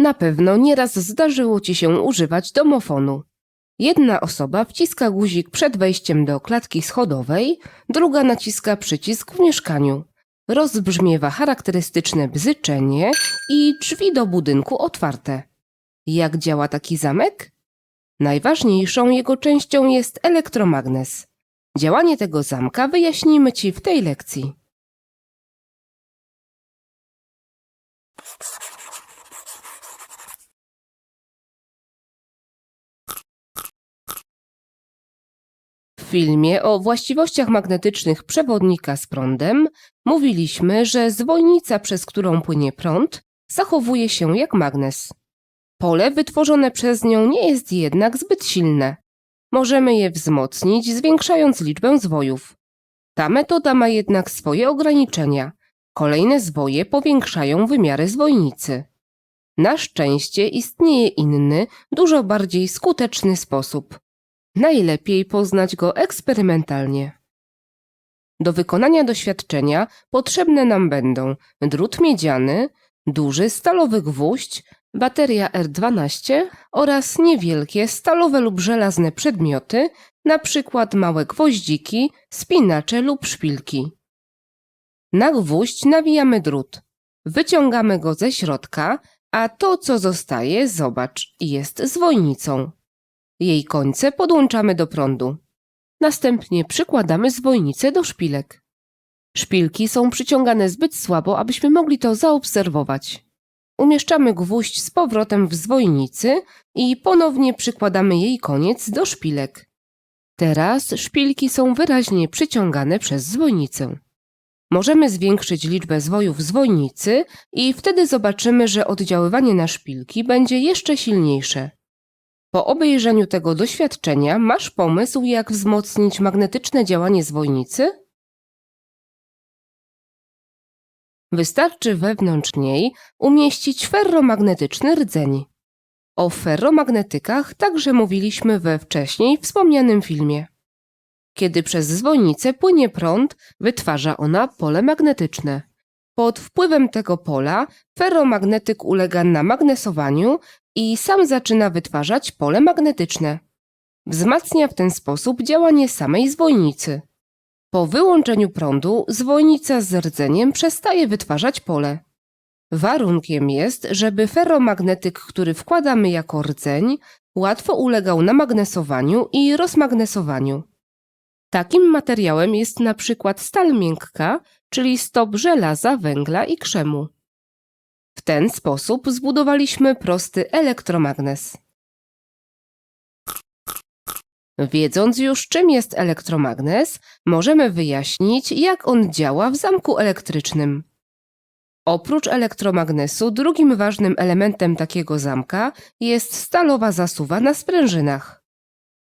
Na pewno nieraz zdarzyło ci się używać domofonu. Jedna osoba wciska guzik przed wejściem do klatki schodowej, druga naciska przycisk w mieszkaniu. Rozbrzmiewa charakterystyczne bzyczenie i drzwi do budynku otwarte. Jak działa taki zamek? Najważniejszą jego częścią jest elektromagnes. Działanie tego zamka wyjaśnimy Ci w tej lekcji. W filmie o właściwościach magnetycznych przewodnika z prądem mówiliśmy, że zwojnica, przez którą płynie prąd, zachowuje się jak magnes. Pole wytworzone przez nią nie jest jednak zbyt silne. Możemy je wzmocnić, zwiększając liczbę zwojów. Ta metoda ma jednak swoje ograniczenia. Kolejne zwoje powiększają wymiary zwojnicy. Na szczęście istnieje inny, dużo bardziej skuteczny sposób. Najlepiej poznać go eksperymentalnie. Do wykonania doświadczenia potrzebne nam będą drut miedziany, duży stalowy gwóźdź, bateria R12 oraz niewielkie stalowe lub żelazne przedmioty, przykład małe gwoździki, spinacze lub szpilki. Na gwóźdź nawijamy drut. Wyciągamy go ze środka, a to, co zostaje, zobacz, jest zwojnicą. Jej końce podłączamy do prądu. Następnie przykładamy zwojnicę do szpilek. Szpilki są przyciągane zbyt słabo, abyśmy mogli to zaobserwować. Umieszczamy gwóźdź z powrotem w zwojnicy i ponownie przykładamy jej koniec do szpilek. Teraz szpilki są wyraźnie przyciągane przez zwojnicę. Możemy zwiększyć liczbę zwojów zwojnicy i wtedy zobaczymy, że oddziaływanie na szpilki będzie jeszcze silniejsze. Po obejrzeniu tego doświadczenia masz pomysł, jak wzmocnić magnetyczne działanie zwojnicy? Wystarczy wewnątrz niej umieścić ferromagnetyczny rdzeń. O ferromagnetykach także mówiliśmy we wcześniej wspomnianym filmie. Kiedy przez zwojnicę płynie prąd, wytwarza ona pole magnetyczne. Pod wpływem tego pola ferromagnetyk ulega namagnesowaniu i sam zaczyna wytwarzać pole magnetyczne. Wzmacnia w ten sposób działanie samej zwojnicy. Po wyłączeniu prądu zwojnica z rdzeniem przestaje wytwarzać pole. Warunkiem jest, żeby ferromagnetyk, który wkładamy jako rdzeń, łatwo ulegał namagnesowaniu i rozmagnesowaniu. Takim materiałem jest na przykład stal miękka, czyli stop żelaza, węgla i krzemu. W ten sposób zbudowaliśmy prosty elektromagnes. Wiedząc już, czym jest elektromagnes, możemy wyjaśnić, jak on działa w zamku elektrycznym. Oprócz elektromagnesu, drugim ważnym elementem takiego zamka jest stalowa zasuwa na sprężynach.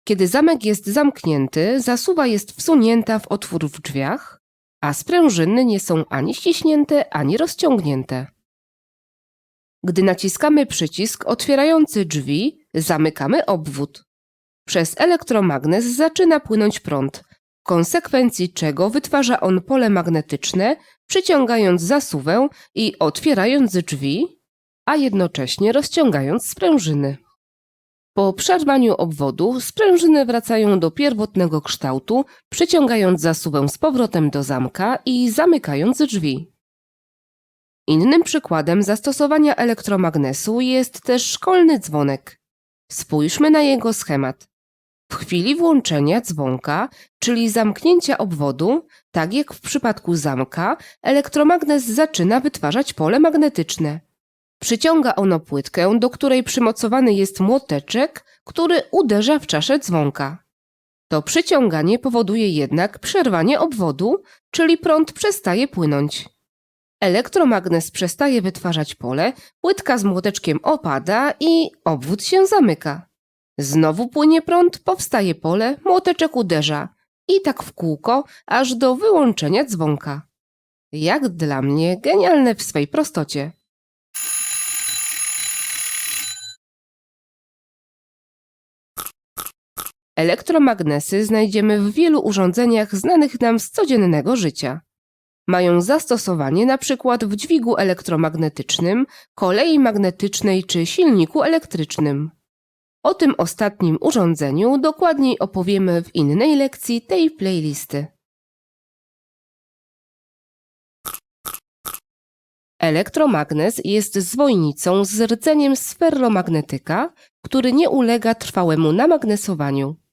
Kiedy zamek jest zamknięty, zasuwa jest wsunięta w otwór w drzwiach, a sprężyny nie są ani ściśnięte, ani rozciągnięte. Gdy naciskamy przycisk otwierający drzwi, zamykamy obwód. Przez elektromagnes zaczyna płynąć prąd, w konsekwencji czego wytwarza on pole magnetyczne, przyciągając zasuwę i otwierając drzwi, a jednocześnie rozciągając sprężyny. Po przerwaniu obwodu sprężyny wracają do pierwotnego kształtu, przyciągając zasuwę z powrotem do zamka i zamykając drzwi. Innym przykładem zastosowania elektromagnesu jest też szkolny dzwonek. Spójrzmy na jego schemat. W chwili włączenia dzwonka, czyli zamknięcia obwodu, tak jak w przypadku zamka, elektromagnes zaczyna wytwarzać pole magnetyczne. Przyciąga ono płytkę, do której przymocowany jest młoteczek, który uderza w czaszę dzwonka. To przyciąganie powoduje jednak przerwanie obwodu, czyli prąd przestaje płynąć. Elektromagnes przestaje wytwarzać pole, płytka z młoteczkiem opada i obwód się zamyka. Znowu płynie prąd, powstaje pole, młoteczek uderza i tak w kółko, aż do wyłączenia dzwonka. Jak dla mnie genialne w swej prostocie. Elektromagnesy znajdziemy w wielu urządzeniach znanych nam z codziennego życia. Mają zastosowanie na przykład w dźwigu elektromagnetycznym, kolei magnetycznej czy silniku elektrycznym. O tym ostatnim urządzeniu dokładniej opowiemy w innej lekcji tej playlisty. Elektromagnes jest zwojnicą z rdzeniem z ferromagnetyka, który nie ulega trwałemu namagnesowaniu.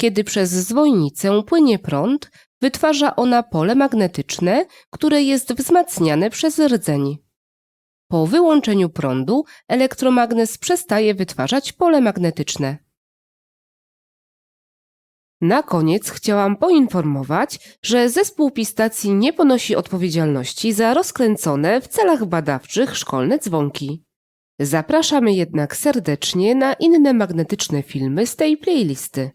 Kiedy przez zwojnicę płynie prąd, wytwarza ona pole magnetyczne, które jest wzmacniane przez rdzeń. Po wyłączeniu prądu elektromagnes przestaje wytwarzać pole magnetyczne. Na koniec chciałam poinformować, że zespół Pistacji nie ponosi odpowiedzialności za rozkręcone w celach badawczych szkolne dzwonki. Zapraszamy jednak serdecznie na inne magnetyczne filmy z tej playlisty.